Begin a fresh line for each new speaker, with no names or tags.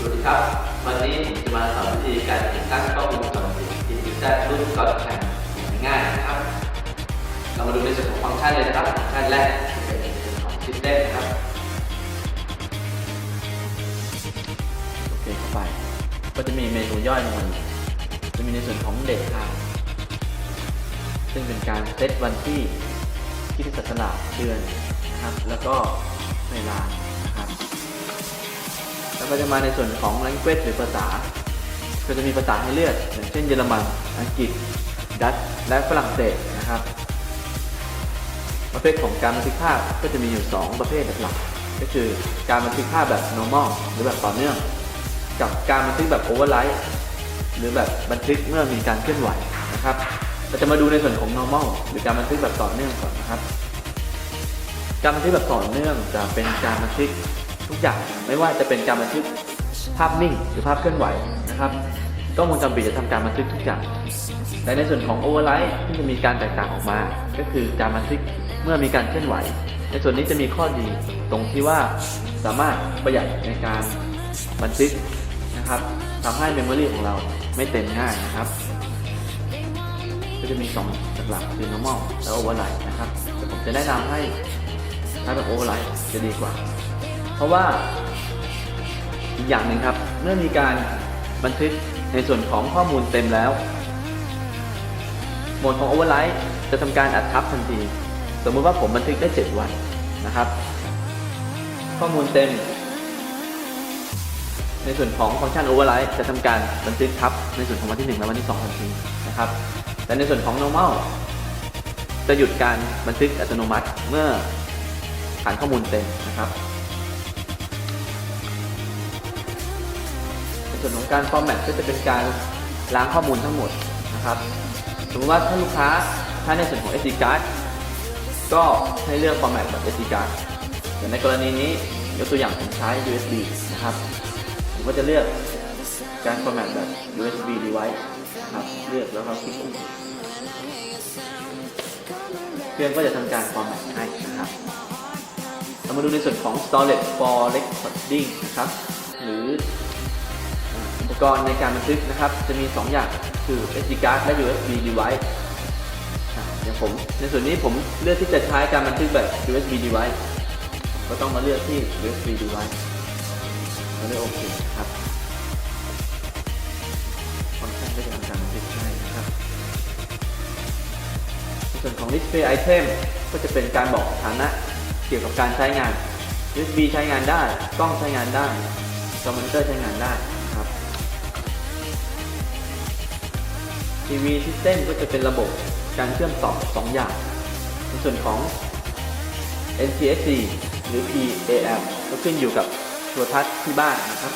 สวัสดีครับ วันนี้ผมจะมาสอนวิธีการติดตั้งกล้องวงจรปิดที่ติดตั้งรุ่นก่อนแข่งง่ายนะครับ เรามาดูในส่วนของฟังก์ชันเลยนะครับฟังก์ชันแรกเป็นของ System นะครับโอเคเข้าไป ก็จะมีเมนูย่อยลงมาเลยจะมีในส่วนของเดทไทม์ซึ่งเป็นการเซตวันที่ที่ที่จัดสลาเดือนนะครับ แล้วก็เวลานะครับ แล้วก็จะมาในส่วนของ language หรือภาษา ก็จะมีภาษาให้เลือกอย่างเช่นเยอรมัน อังกฤษ ดัตช์ และฝรั่งเศสนะครับ ประเภทของการบันทึกภาพก็จะมีอยู่ 2 ประเภทหลักก็คือการบันทึกภาพแบบ normal หรือแบบต่อเนื่อง กับการบันทึกแบบ override หรือแบบบันทึกเมื่อมีการเคลื่อนไหวนะครับ เราจะมาดูในส่วนของ normal หรือการบันทึกแบบต่อเนื่องก่อนนะครับ การบันทึกแบบต่อเนื่องจะเป็นการบันทึก ทุกอย่างไม่ว่าจะเป็นการบันทึกภาพนิ่งหรือภาพเคลื่อนไหวนะครับกล้องวงจรปิดจะทำการบันทึกทุกอย่างแต่ในส่วนของ override ที่จะมีการแตกต่างออกมา ก็คือการบันทึกเมื่อมีการเคลื่อนไหว ในส่วนนี้จะมีข้อดีตรงที่ว่าสามารถประหยัดในการบันทึกนะครับทำให้เมมโมรีของเราไม่เต็มง่ายนะครับ ก็จะมีสองหลักคือ normal และ override นะครับแต่ผมจะแนะนำให้ใช้แบบ override จะดีกว่า เพราะว่าอีกอย่างหนึ่งครับ เมื่อมีการบันทึกในส่วนของข้อมูลเต็มแล้วโหมดของ override จะทำการอัดทับทันที สมมติว่าผมบันทึกได้ 7 วันนะครับ ข้อมูลเต็ม ในส่วนของฟังก์ชัน override จะทำการบันทึกทับในส่วนของวันที่ 1 และวันที่2ทันทีนะครับแต่ในส่วนของ normal จะหยุดการบันทึกอัตโนมัติเมื่อฐานข้อมูลเต็มนะครับ ส่วนของการ format ก็จะเป็นการล้างข้อมูลทั้งหมดนะครับสมมติว่าถ้าลูกค้าใช้ในส่วนของ SD card ก็ให้เลือก format แบบ SD card แต่ในกรณีนี้ยกตัวอย่างผมใช้ USB นะครับผมก็จะเลือกการ format แบบ USB device นะครับเลือกแล้วก็คลิกปุ่มเครื่องก็จะทำการ format ให้นะครับเรามาดูในส่วนของ storage for recording นะครับหรือ กรณ์ในการบันทึกนะครับ จะมี 2 อย่างคือ SD card และ USB device อะอย่างผม ในส่วนนี้ผมเลือกที่จะใช้การบันทึกแบบ USB device ก็ต้องมาเลือกที่ USB device แล้วเลือกโอเคครับฟังก์ชันก็จะทำการบันทึกให้นะครับในส่วนของ display item ก็จะเป็นการบอกฐานะเกี่ยวกับการใช้งาน USB ใช้งานได้ กล้องใช้งานได้จอมอนิเตอร์ใช้งานได้ TV System ก็จะเป็นระบบการเชื่อมต่อสองอย่าง ในส่วนของ NTSC หรือ PAM ก็ขึ้นอยู่กับโทรทัศน์ที่บ้านนะครับ